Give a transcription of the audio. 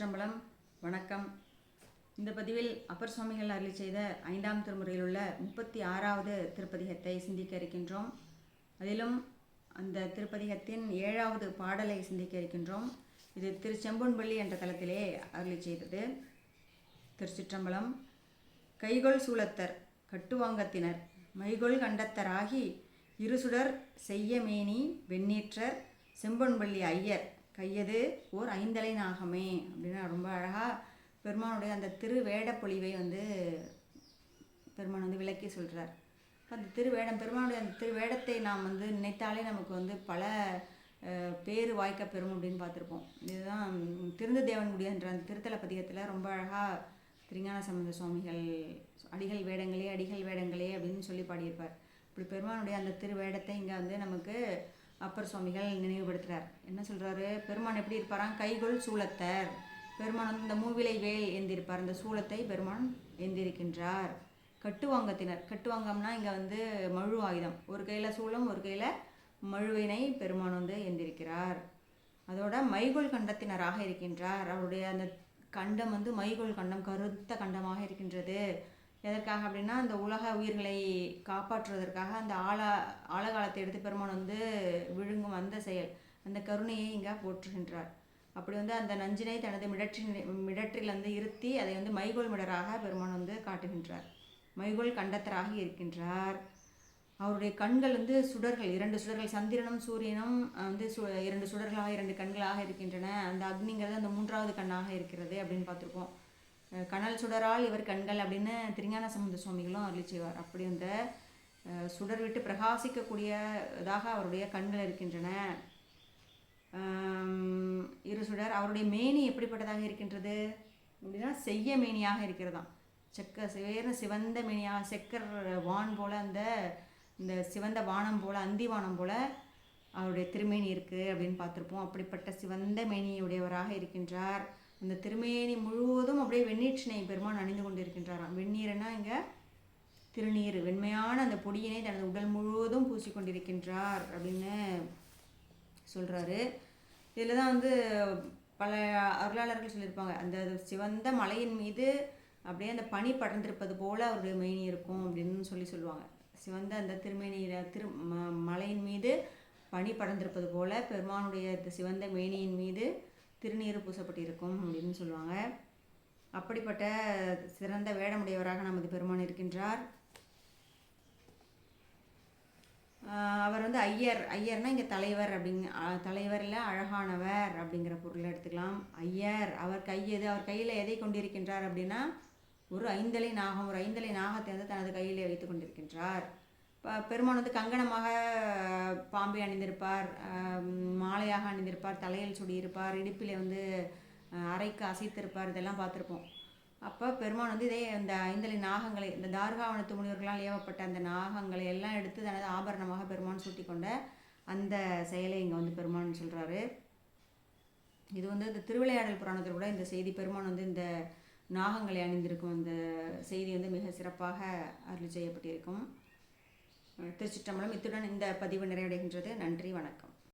சிற்றம்பலம் வணக்கம். இந்த பதிவில் அப்பர் சுவாமிகள் அருளி செய்த ஐந்தாம் திருமுறையில் உள்ள முப்பத்தி ஆறாவது திருப்பதிகத்தை சிந்திக்க இருக்கின்றோம் அதிலும் அந்த திருப்பதிகத்தின் ஏழாவது பாடலை சிந்திக்க இருக்கின்றோம் இது திருச்செம்பொன்பள்ளி என்ற தளத்திலே அருளி செய்தது. திருச்சிற்றம்பலம் கைகொள் சூலத்தர் கட்டுவாங்கத்தினர் மைகொள் கண்டத்தராகி இருசுடர் செய்யமேனி வெண்ணீற்றர் செம்பொன்பள்ளி ஐயர் கையது ஓர் ஐந்தலை நாகமே அப்படின்னு ரொம்ப அழகாக பெருமானுடைய அந்த திரு பொழிவை வந்து பெருமான் வந்து விளக்கி சொல்கிறார் அந்த திருவேடம் பெருமானுடைய அந்த திருவேடத்தை நாம் வந்து நினைத்தாலே நமக்கு வந்து பல பேர் வாய்க்க பெறும் அப்படின்னு பார்த்துருப்போம். இதுதான் திருந்த தேவனுடைய என்ற அந்த திருத்தல பதிகத்தில் ரொம்ப அழகாக திருஞான சம்பந்த சுவாமிகள் அடிகள் வேடங்களே அடிகள் வேடங்களே அப்படின்னு சொல்லி பாடியிருப்பார். இப்படி பெருமானுடைய அந்த திருவேடத்தை இங்கே வந்து நமக்கு அப்பர் சுவாமிகள் நினைவுபடுத்துகிறார் என்ன சொல்கிறாரு பெருமான் எப்படி இருப்பாராம்? கைகொள் சூலத்தர். பெருமான் வந்து இந்த மூவிலை வேல் ஏந்திருப்பார். இந்த சூலத்தை பெருமான் ஏந்திருக்கின்றார். கட்டுவாங்கத்தினர். கட்டுவாங்கம்னா இங்கே வந்து மழு ஆயுதம். ஒரு கையில் சூலம் ஒரு கையில் மழுவினை பெருமான் வந்து ஏந்திருக்கிறார். அதோட மைகோல் கண்டத்தினராக இருக்கின்றார். அவருடைய அந்த கண்டம் வந்து மைகோல் கண்டம் கருத்த கண்டமாக இருக்கின்றது. எதற்காக அப்படின்னா அந்த உலக உயிர்களை காப்பாற்றுவதற்காக அந்த ஆழ ஆழகாலத்தை எடுத்து பெருமான் வந்து விழுங்கும் அந்த செயல் அந்த கருணையை இங்கே போற்றுகின்றார். அப்படி வந்து அந்த நஞ்சினை தனது மிடற்றின் மிடற்றில் வந்து இருத்தி அதை வந்து மைகோல் மிடராக பெருமான் வந்து காட்டுகின்றார். மைகோல் கண்டத்தராக இருக்கின்றார். அவருடைய கண்கள் வந்து சுடர்கள் இரண்டு சுடர்கள் சந்திரனும் சூரியனும் வந்து சு இரண்டு சுடர்களாக இரண்டு கண்களாக இருக்கின்றன. அந்த அக்னிங்கிறது அந்த மூன்றாவது கண்ணாக இருக்கிறது அப்படின்னு பார்த்துருக்கோம். கனல் சுடரால் இவர் கண்கள் அப்படின்னு திருஞான சம்பந்த சுவாமிகளும் அருளி செய்வார். அப்படி அந்த சுடர் விட்டு பிரகாசிக்கக்கூடியதாக அவருடைய கண்கள் இருக்கின்றன. இரு சுடர் அவருடைய மேனி எப்படிப்பட்டதாக இருக்கின்றது? அப்படின்னா செய்ய மேனியாக இருக்கிறதாம். செக்க சிவேர்ன சிவந்த மேனியாக செக்கர் வான் போல் அந்த இந்த சிவந்த வானம் போல் அந்தி வானம் போல் அவருடைய திருமேனி இருக்குது அப்படின்னு பார்த்துருப்போம். அப்படிப்பட்ட சிவந்த மேனியுடையவராக இருக்கின்றார். அந்த திருமேனி முழுவதும் அப்படியே வெந்நீற்றினை பெருமான் அணிந்து கொண்டிருக்கின்றாராம். வெந்நீர்னா இங்கே திருநீர் வெண்மையான அந்த பொடியினை தனது உடல் முழுவதும் பூசிக்கொண்டிருக்கின்றார் அப்படின்னு சொல்கிறாரு இதில் தான் வந்து பல அருளாளர்கள் சொல்லியிருப்பாங்க. அந்த சிவந்த மலையின் மீது அப்படியே அந்த பனி படர்ந்திருப்பது போல் அவருடைய மேனி இருக்கும் அப்படின்னு சொல்லி சொல்லுவாங்க. சிவந்த அந்த திருமேனியில் திரு ம- மலையின் மீது பனி படர்ந்திருப்பது போல் பெருமானுடைய இந்த சிவந்த மேனியின் மீது திருநீர் பூசப்பட்டிருக்கும் அப்படின்னு சொல்லுவாங்க. அப்படிப்பட்ட சிறந்த வேடமுடையவராக நமது பெருமான் இருக்கின்றார். அவர் வந்து ஐயர். ஐயர்னா இங்கே தலைவர் அப்படிங்க தலைவரில் அழகானவர் அப்படிங்கிற பொருளை எடுத்துக்கலாம். ஐயர் அவர் கையது அவர் கையில் எதை கொண்டிருக்கின்றார் அப்படின்னா ஒரு ஐந்தலை நாகம் ஒரு ஐந்தலை நாகத்தை வந்து தனது கையிலே வைத்து கொண்டிருக்கின்றார். பெருமான் வந்து கங்கணமாக பாம்பை அணிந்திருப்பார் மாலையாக அணிந்திருப்பார் தலையில் சுடியிருப்பார் இடுப்பிலே வந்து அரைக்கு அசைத்திருப்பார் இதெல்லாம் பார்த்துருப்போம். அப்போ பெருமான் வந்து இதே இந்த ஐந்தலி நாகங்களை இந்த தார்காவனத்து முனிவர்களால் ஏவப்பட்ட அந்த நாகங்களை எல்லாம் எடுத்து தனது ஆபரணமாக பெருமான் சூட்டி கொண்ட அந்த செயலை இங்கே வந்து பெருமான் சொல்கிறாரு இது வந்து இந்த திருவிளையாடல் புராணத்தில் கூட இந்த செய்தி பெருமான் வந்து இந்த நாகங்களை அணிந்திருக்கும் அந்த செய்தி வந்து மிக சிறப்பாக அருள் செய்யப்பட்டிருக்கும். திருச்சிற்றம்பலம் இத்துடன் இந்த பதிவு நிறைவடைகின்றது. நன்றி வணக்கம்.